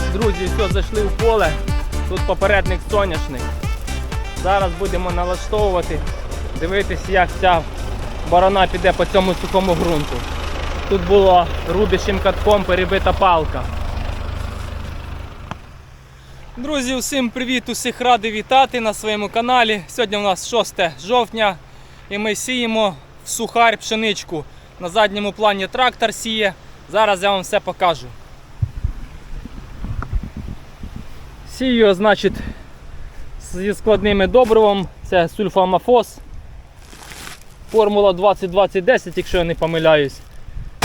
так, друзі, все, зайшли в поле. Тут попередник соняшник. Зараз будемо налаштовувати, дивитися, як ця борона піде по цьому сухому ґрунту. Тут було рубящим катком перебита палка. Друзі, усім привіт! Усіх радий вітати на своєму каналі. Сьогодні у нас 6 жовтня і ми сіємо в сухарь пшеничку. На задньому плані трактор сіє. Зараз я вам все покажу. Сію, значить, зі складними добривом. Це сульфамофос. Формула 20-20-10, якщо я не помиляюсь.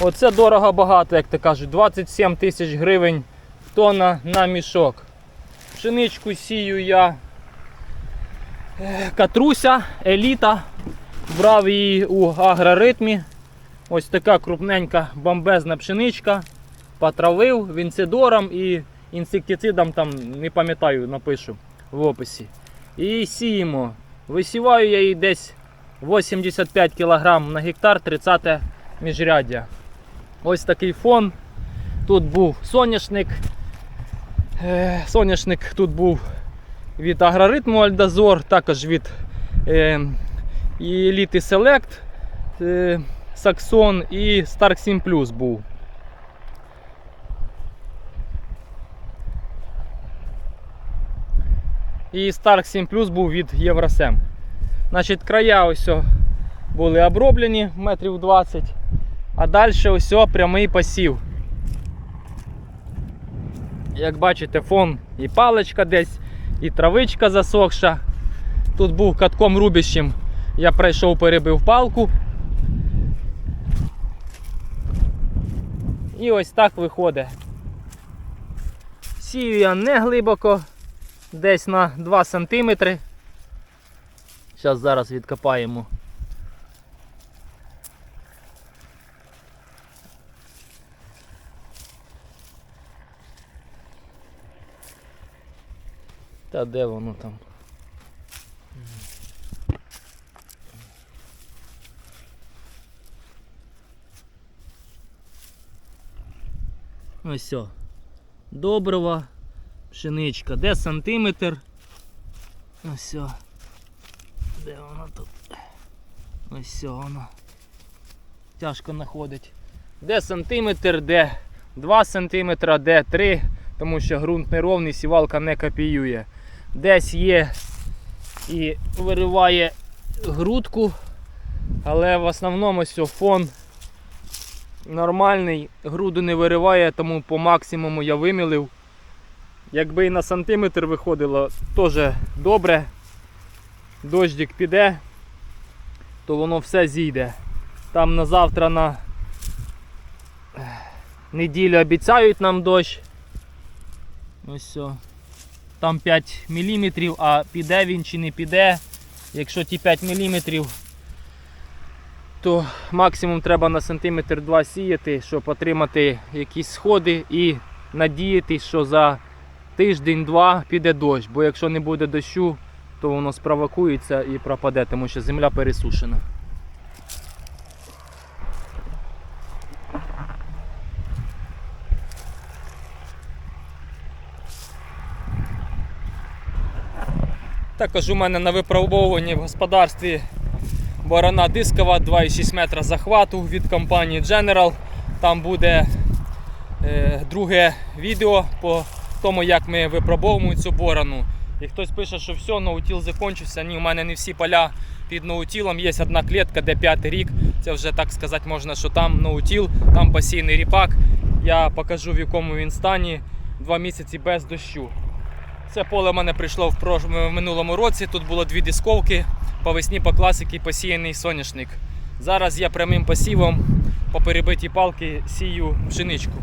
Оце дорого багато, як то кажуть. 27 тисяч гривень тонна на мішок. Пшеничку сію я катруся, еліта. Брав її у агроритмі. Ось така крупненька бомбезна пшеничка. Потравив вінцидором і інсектицидом там не пам'ятаю, напишу в описі. І сіємо. Висіваю я її десь 85 кг на гектар 30 міжряддя. Ось такий фон. Тут був соняшник. Е, Соняшник тут був від агроритму Альдазор, також від е, Elite Select е, і Stark 7 Plus був. І Stark 7 Plus був від Євросем. Значить, края ось були оброблені метрів 20, а далі ось прямий посів. Як бачите, фон і паличка десь, і травичка засохша. Тут був катком рубящим. Я пройшов, перебив палку. І ось так виходить. Сію я не глибоко, десь на 2 см. Зараз зараз відкопаємо. Та де воно там? Ось все. Добрива, пшеничка. Де сантиметр? Ось все. Де воно тут? Ось все воно. Тяжко знаходить. Де сантиметр, де 2 сантиметра, де 3, тому що ґрунт неровний, сівалка не копіює. Десь є і вириває грудку, але в основному ось фон нормальний, груду не вириває, тому по максимуму я вимілив. Якби і на сантиметр виходило, теж добре. Дождик піде, то воно все зійде. Там на завтра на неділю обіцяють нам дощ. Ось все. Там 5 мм, а піде він чи не піде. Якщо ті 5 мм, то максимум треба на сантиметр 2 сіяти, щоб отримати якісь сходи і надіятися, що за тиждень-два піде дощ. Бо якщо не буде дощу, то воно спровокується і пропаде, тому що земля пересушена. Також у мене на випробовуванні в господарстві борона дискова 2,6 метра захвату від компанії General. Там буде е, друге відео по тому, як ми випробовуємо цю борону. І хтось пише, що все, ноутіл закінчився. Ні, у мене не всі поля під ноутілом. Є одна клітка, де п'ятий рік. Це вже так сказати можна, що там ноутіл, там посійний ріпак. Я покажу в якому він стані. Два місяці без дощу. Це поле в мене прийшло в, прош... в минулому році. Тут було дві дисковки. По весні по класики посіяний соняшник. Зараз я прямим посівом по перебитій палки сію пшеничку.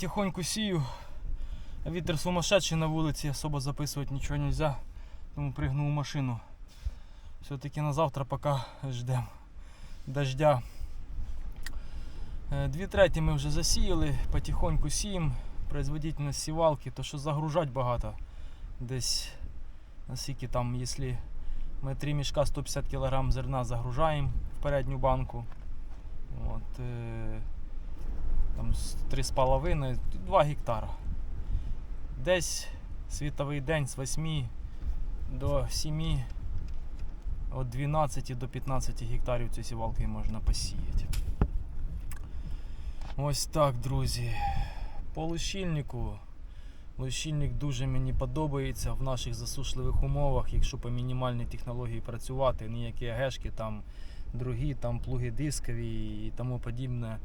Потихоньку сію. Вітер сумасшедший на вулиці, особо записувати нічого не можна. Тому пригнув машину. Все-таки на завтра поки ждемо дождя. Е, Дві треті ми вже засіяли, потихоньку сіємо. Производительність сівалки, то що загружать багато. Десь наскільки там, якщо ми 3 мішка 150 кг зерна загружаємо в передню банку. От, е, там з 3,5, 2 гектара. Десь світовий день з 8 до 7, від 12 до 15 гектарів цією сівалкою можна посіяти. Ось так, друзі. По лущильнику. Лущильник дуже мені подобається в наших засушливих умовах, якщо по мінімальній технології працювати, ніякі агешки, там другі, там плуги дискові і тому подібне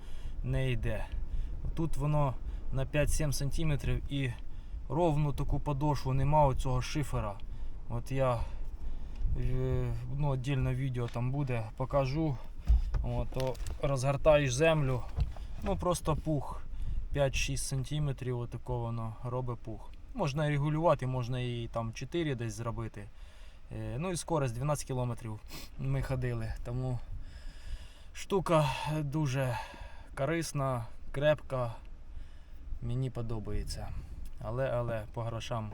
не йде. Тут воно на 5-7 см і ровну таку подошву нема оцього шифера. От я е, ну, віддільно відео там буде, покажу. От, то розгортаєш землю, ну просто пух 5-6 см, отако воно робить пух. Можна регулювати, можна і там 4 десь зробити. Е, Ну і скорость 12 км ми ходили. Тому штука дуже корисна, крепка. Мені подобається. Але, але по грошам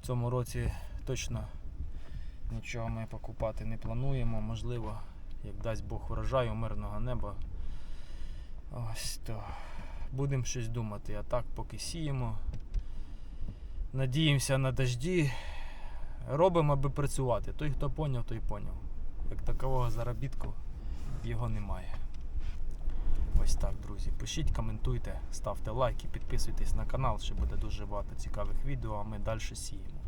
в цьому році точно нічого ми покупати не плануємо. Можливо, як дасть Бог врожаю, мирного неба. Ось то. Будемо щось думати. А так поки сіємо. Надіємося на дожді. Робимо, аби працювати. Той, хто поняв, той поняв. Як такового заробітку його немає. Ось так, друзі. Пишіть, коментуйте, ставте лайки, підписуйтесь на канал, ще буде дуже багато цікавих відео, а ми далі сіємо.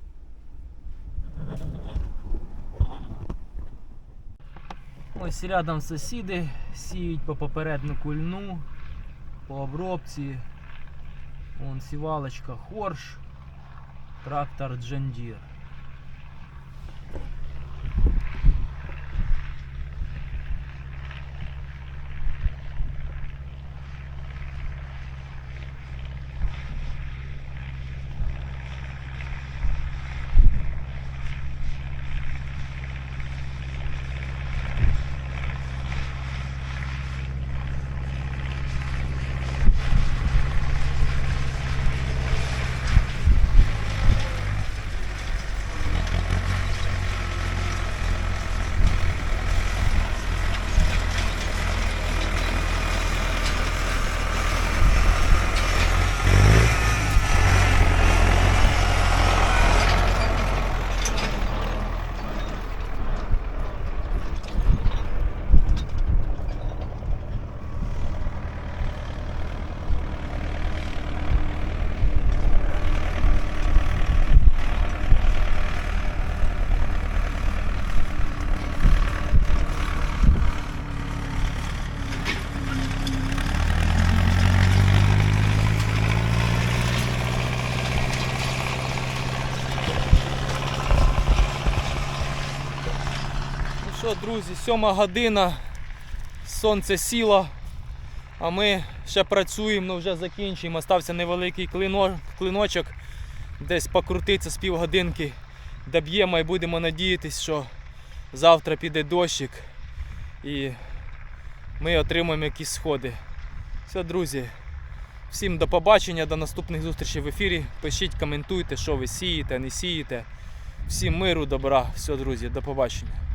Ось рядом сусіди сіють по попереднику льну, по обробці. Вон сівалочка Хорш, трактор Джендір. Що, друзі, сьома година, сонце сіло, а ми ще працюємо, ну вже закінчуємо. Остався невеликий клино- клиночок, десь покрутиться з півгодинки, доб'ємо і будемо надіятися, що завтра піде дощик і ми отримаємо якісь сходи. Все, друзі, всім до побачення, до наступних зустрічей в ефірі. Пишіть, коментуйте, що ви сієте, не сієте. Всім миру, добра, все, друзі, до побачення.